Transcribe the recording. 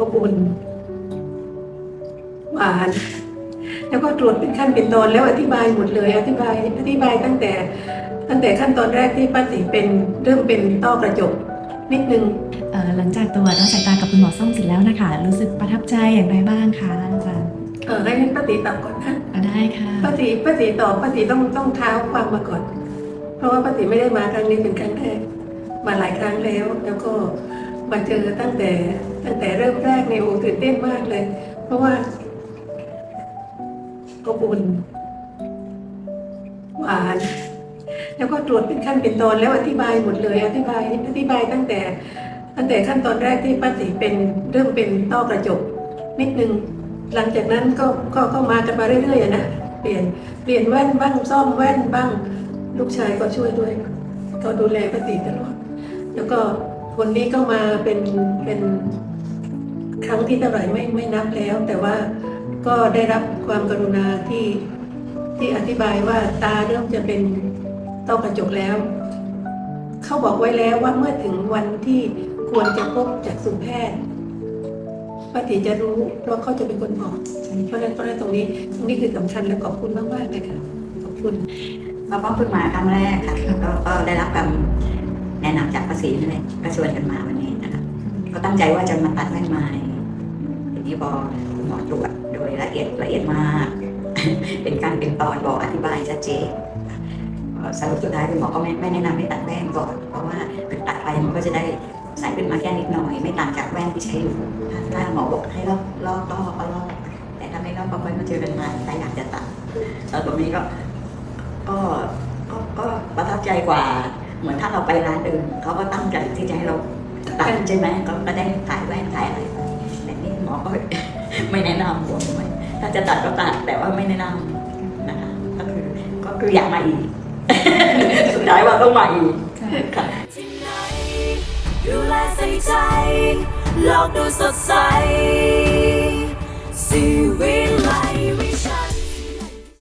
อบอุ่นหวาน แล้วก็ตรวจเป็นขั้นเป็นตอนแล้วอธิบายหมดเลย อธิบายอธิบายตั้งแต่ ตั้งแต่ขั้นตอนแรกที่ป้าติเป็นเริ่มเป็นต้อกระจกนิดนึงเอ่อหลังจากตรวจรับสายตากับคุณหมอส้มเสร็จแล้วนะคะ รู้สึกประทับใจอย่างไรบ้างคะอาจารย์เออให้ป้าติตอบก่อนนะก็ได้ค่ะป้าติป้าติตอบป้าติต้องต้องเท้าความมาก่อน เพราะว่าป้าติไม่ได้มาครั้งนี้เป็นครั้งแรกมาหลายครั้งแล้ว แล้วก็ มาเจอตั้งแต่ตั้งแต่เริ่มแรกในโอตื่นเต้นมากเลย เพราะว่าอบอุ่นหวาน แล้วก็ตรวจเป็นขั้นเป็นตอนแล้วอธิบายหมดเลยอธิบายอธิบายตั้งแต่ตั้งแต่ขั้นตอนแรกที่ป้าติเป็นเริ่มเป็นต้อกระจกนิดนึงหลังจากนั้นก็ก็ก็มากันมาเรื่อยๆนะเปลี่ยนเปลี่ยนแว่นบ้างซ่อมแว่นบ้าง ลูกชายก็ช่วยด้วย ก็ดูแลป้าติตลอดแล้วก็ คนนี้ก็มาเป็นเป็นครั้งที่เท่าไหร่ไม่ไม่นับแล้ว แต่ว่าก็ได้รับความกรุณาที่ที่อธิบายว่าตาเริ่มจะเป็นต้อกระจกแล้ว เขาบอกไว้แล้วว่าเมื่อถึงวันที่ควรจะพบจากสุแพทย์ป้าติจะรู้เพราะเขาจะเป็นคนบอกเพราะฉะนั้นเพราะฉะนั้นตรงนี้ตรงนี้คือสำคัญและขอบคุณมากๆเลยค่ะขอบคุณเราก็เพิ่งมาครั้งแรกค่ะก็ก็ได้รับคำ แนะนำจากภาษีนั่นแหละก็ชวนกันมาวันนี้นะคะก็ตั้งใจว่าจะมาตัดแว่นไม้ทีนี้พอคุณหมอตรวจโดยละเอียดละเอียดมาก เป็นการเป็นตอนบอกอธิบายชัดเจนสรุปสุดท้ายคุณหมอก็ไม่ไม่แนะนำให้ตัดแว่นก่อนเพราะว่าคือตัดไปมันก็จะได้ใส่ขึ้นมาแค่นิดหน่อย ไม่ต่างจากแว่นที่ใช้อยู่ถ้าหมอบอกให้ลอกลอกลอก็ลอกแต่ถ้าไม่ลอกก็ค่อยมาเจอกันใหม่ถ้าอยากจะตัดแล้วตรงนี้ก็ก็ก็ประทับใจกว่า เหมือนถ้าเราไปร้านอื่นเขาก็ตั้งใจที่จะให้เราตัดใช่ไหมก็ก็ได้ขายแว่นขายอะไรไปแต่นี่หมอก็ไม่แนะนำผมไม่ถ้าจะตัดก็ตัดแต่ว่าไม่แนะนำนะคะก็คือก็คืออยากมาอีกสุดท้ายว่าต้องมาอีกค่ะที่ไหนดูแลใส่ใจโลกดูสดใส